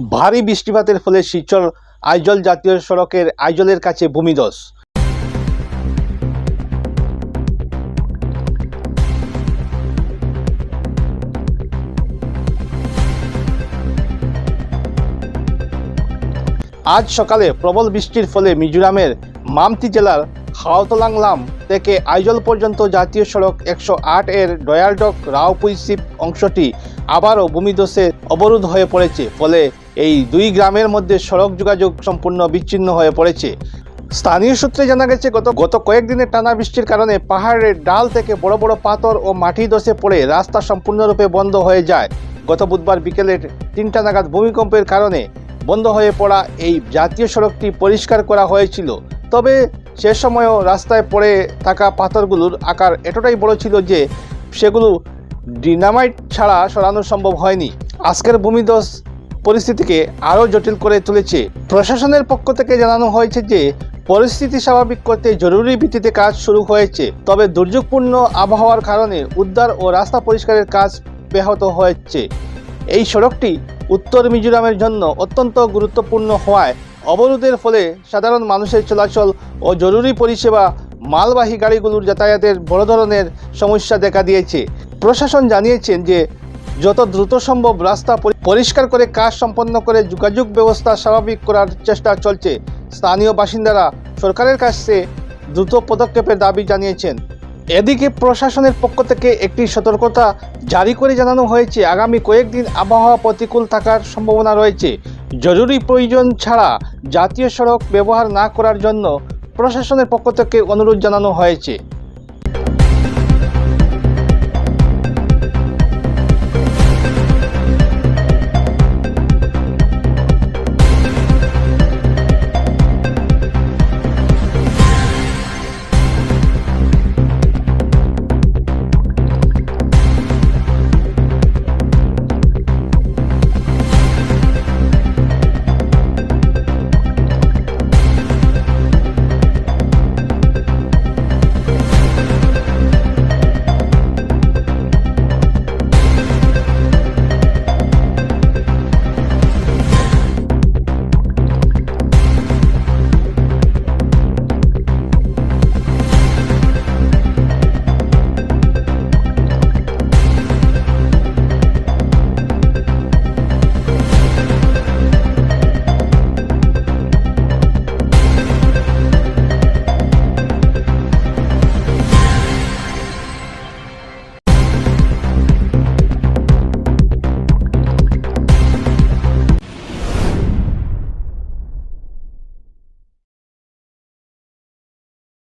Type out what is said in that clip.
ভারী বৃষ্টিপাতের ফলে শিলচর আইজল জাতীয় সড়কের আইজলের কাছে ভূমিধস। আজ সকালে প্রবল বৃষ্টির ফলে মিজোরামের মামতি জেলার হাওতলাংলাম থেকে আইজল পর্যন্ত জাতীয় সড়ক একশো আট এর ডয়ালডক রাওপুইসিপ অংশটি আবারও ভূমিধসে অবরোধ হয়ে পড়েছে, ফলে এই দুই গ্রামের মধ্যে সড়ক যোগাযোগ সম্পূর্ণ বিচ্ছিন্ন হয়ে পড়েছে। স্থানীয় সূত্রে জানা গেছে, গত গত কয়েকদিনের টানা বৃষ্টির কারণে পাহাড়ের ডাল থেকে বড় বড় পাথর ও মাটি ধসে পড়ে রাস্তা সম্পূর্ণরূপে বন্ধ হয়ে যায়। গত বুধবার বিকেলে তিনটা নাগাদ ভূমিকম্পের কারণে বন্ধ হয়ে পড়া এই জাতীয় সড়কটি পরিষ্কার করা হয়েছিল। তবে সে সময়ও রাস্তায় পড়ে থাকা পাথরগুলোর আকার এতটাই বড় ছিল যে সেগুলো ডিনামাইট ছাড়া সরানো সম্ভব হয়নি। আজকের ভূমিধস পরিস্থিতিকে আরও জটিল করে তুলেছে। প্রশাসনের পক্ষ থেকে জানানো হয়েছে যে, পরিস্থিতি স্বাভাবিক করতে জরুরি ভিত্তিতে কাজ শুরু হয়েছে, তবে দুর্যোগপূর্ণ আবহাওয়ার কারণে উদ্ধার ও রাস্তা পরিষ্কারের কাজ ব্যাহত হয়েছে। এই সড়কটি উত্তর মিজোরামের জন্য অত্যন্ত গুরুত্বপূর্ণ হওয়ায় অবরোধের ফলে সাধারণ মানুষের চলাচল ও জরুরি পরিষেবা, মালবাহী গাড়িগুলোর যাতায়াতের বড় ধরনের সমস্যা দেখা দিয়েছে। প্রশাসন জানিয়েছেন যে, যত দ্রুত সম্ভব রাস্তা পরিষ্কার করে কাজ সম্পন্ন করে যোগাযোগ ব্যবস্থা স্বাভাবিক করার চেষ্টা চলছে। স্থানীয় বাসিন্দারা সরকারের কাছে দ্রুত পদক্ষেপের দাবি জানিয়েছেন। এদিকে প্রশাসনের পক্ষ থেকে একটি সতর্কতা জারি করে জানানো হয়েছে। আগামী কয়েকদিন আবহাওয়া প্রতিকূল থাকার সম্ভাবনা রয়েছে। জরুরি প্রয়োজন ছাড়া জাতীয় সড়ক ব্যবহার না করার জন্য প্রশাসনের পক্ষ থেকে অনুরোধ জানানো হয়েছে।